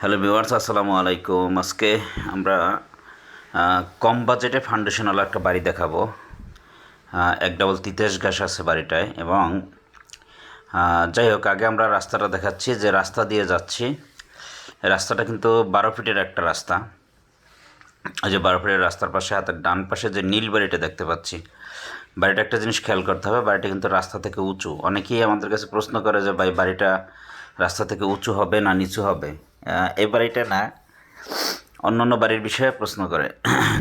Hello viewers আসসালামু আলাইকুম। আজকে আমরা কম বাজেটে ফাউন্ডেশনওয়ালা একটা বাড়ি দেখাবো। এক ডাবল তিতাস ঘাস আছে বাড়িটায় এবং যাই হোক, আগে আমরা রাস্তাটা দেখাচ্ছি, যে রাস্তা দিয়ে যাচ্ছি। রাস্তাটা কিন্তু বারো ফিটের একটা রাস্তা। এই যে বারো ফিটের রাস্তার পাশে, হাতের ডান পাশে যে নীল বাড়িটা দেখতে পাচ্ছি। বাড়িটা একটা জিনিস খেয়াল করতে হবে, বাড়িটা কিন্তু রাস্তা থেকে উঁচু। অনেকেই আমাদের কাছে প্রশ্ন করে যে, ভাই, বাড়িটা রাস্তা থেকে উঁচু হবে না নিচু হবে? এই বাড়িটা না অন্য অন্য বাড়ির বিষয়ে প্রশ্ন করে।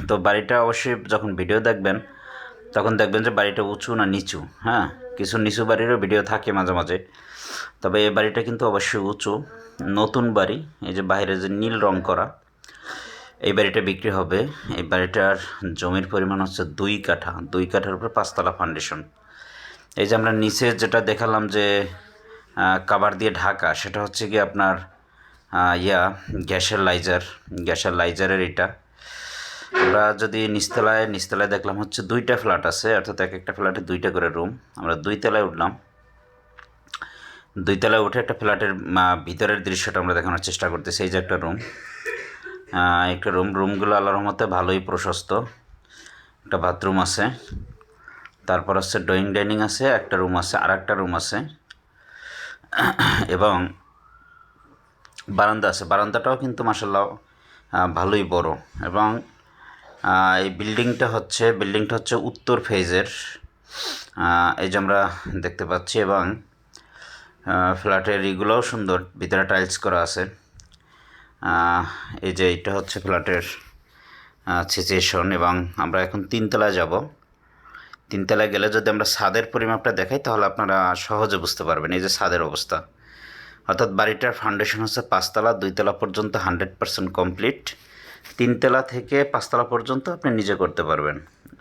তো বাড়িটা অবশ্যই যখন ভিডিও দেখবেন, তখন দেখবেন যে বাড়িটা উঁচু না নিচু হ্যাঁ? কিছু নিচু বাড়িরও ভিডিও থাকে মাঝে মাঝে। তবে এই বাড়িটা কিন্তু অবশ্যই উঁচু, নতুন বাড়ি, এই যে বাইরে যে নীল রং করা, এই বাড়িটা বিক্রি হবে। এই বাড়িটার জমির পরিমাণ হচ্ছে দুই কাঠা, দুই কাঠার উপরে পাঁচতলা ফাউন্ডেশন এই যে আমরা নিচে যেটা দেখালাম যে কাবার দিয়ে ঢাকা, সেটা হচ্ছে কি আপনার ইয়া গ্যাসের লাইজার গ্যাসের লাইজারের এটা। আমরা যদি নিচতলায় নিচতলায় দেখলাম হচ্ছে দুইটা ফ্ল্যাট আছে, অর্থাৎ এক একটা ফ্ল্যাটে দুইটা করে রুম। আমরা দুই তলায় উঠলাম। দুই তলায় উঠে একটা ফ্ল্যাটের ভিতরের দৃশ্যটা আমরা দেখানোর চেষ্টা করতেছি। এই যে একটা রুম। একটা রুম। রুমগুলো আল্লাহর রহমতে ভালোই প্রশস্ত। একটা বাথরুম আছে। তারপর হচ্ছে ড্রয়িং ডাইনিং আছে, একটা রুম আছে আর একটা রুম আছে। এবং বারান্দা আছে। বারান্দাটাও কিন্তু মাসাল্লাহ ভালোই বড়। এবং এই বিল্ডিংটা হচ্ছে বিল্ডিংটা হচ্ছে উত্তর ফেজের এই যে আমরা দেখতে পাচ্ছি। এবং ফ্ল্যাটের ইগুলোও সুন্দর, ভিতরে টাইলস করা আছে। এই যে এটা হচ্ছে ফ্ল্যাটের সিচুয়েশন এবং আমরা এখন তিনতলায় যাব। তিনতলায় গেলে যদি আমরা ছাদের পরিমাপটা দেখাই, তাহলে আপনারা সহজে বুঝতে পারবেন এই যে ছাদের অবস্থা। অর্থাৎ বাড়িটার ফাউন্ডেশন হচ্ছে পাঁচতলা, দুইতলা পর্যন্ত হান্ড্রেড পার্সেন্ট কমপ্লিট তিনতলা থেকে পাঁচতলা পর্যন্ত আপনি নিজে করতে পারবেন।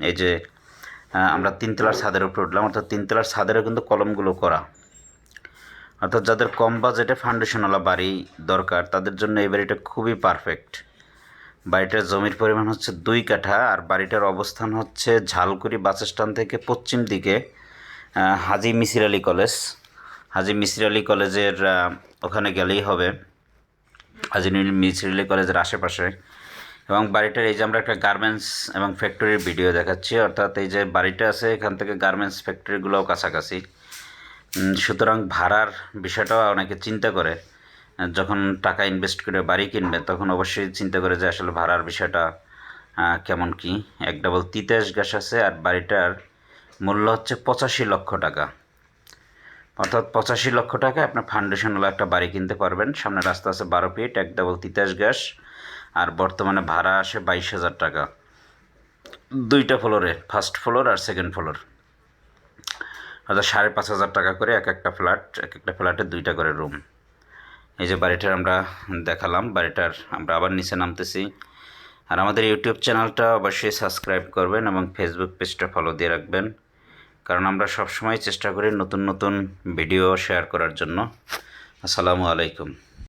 এই যে আমরা তিনতলার ছাদের উপরে উঠলাম, অর্থাৎ তিনতলার ছাদেরও কিন্তু কলমগুলো করা। অর্থাৎ যাদের কম বাজেটে ফাউন্ডেশনওয়ালা বাড়ি দরকার, তাদের জন্য এই বাড়িটা খুবই পারফেক্ট বাড়িটার জমির পরিমাণ হচ্ছে দুই কাঠা, আর বাড়িটার অবস্থান হচ্ছে ঝালকুড়ি বাস স্ট্যান্ড থেকে পশ্চিম দিকে হাজি মিসির আলী কলেজ। হাজি মিসির আলী কলেজের ওখানে গেলেই হবে। হাজি মিসির আলী কলেজের আশেপাশে। এবং বাড়িটার এই যে আমরা একটা গার্মেন্টস এবং ফ্যাক্টরির ভিডিও দেখাচ্ছি, অর্থাৎ এই যে বাড়িটা আছে, এখান থেকে গার্মেন্টস ফ্যাক্টরিগুলোও কাছাকাছি। সুতরাং ভাড়ার বিষয়টাও অনেকে চিন্তা করে। যখন টাকা ইনভেস্ট করে বাড়ি কিনবে, তখন অবশ্যই চিন্তা করে যে আসলে ভাড়ার বিষয়টা কেমন কি। এক ডাবল তিতাস গ্যাস আছে, আর বাড়িটার মূল্য হচ্ছে পঁচাশি লক্ষ টাকা। অর্থাৎ পঁচাশি লক্ষ টাকা আপনার ফাউন্ডেশনওয়ালা একটা বাড়ি কিনতে পারবেন। সামনে রাস্তা আছে বারো ফিট এক ডাবল তিতাস গ্যাস আর বর্তমানে ভাড়া আসে বাইশ হাজার টাকা। দুইটা ফ্লোরে ফার্স্ট ফ্লোর আর সেকেন্ড ফ্লোর অর্থাৎ সাড়ে পাঁচ হাজার টাকা করে এক একটা ফ্ল্যাট এক একটা ফ্ল্যাটে দুইটা করে রুম এই যে বাড়িটার আমরা দেখালাম, বাড়িটার আমরা আবার নিচে নামতেছি। আর আমাদের ইউটিউব চ্যানেলটা অবশ্যই সাবস্ক্রাইব করবেন এবং ফেসবুক পেজটা ফলো দিয়ে রাখবেন। কারণ আমরা সবসময় চেষ্টা করি নতুন নতুন ভিডিও শেয়ার করার জন্য। আসসালামু আলাইকুম।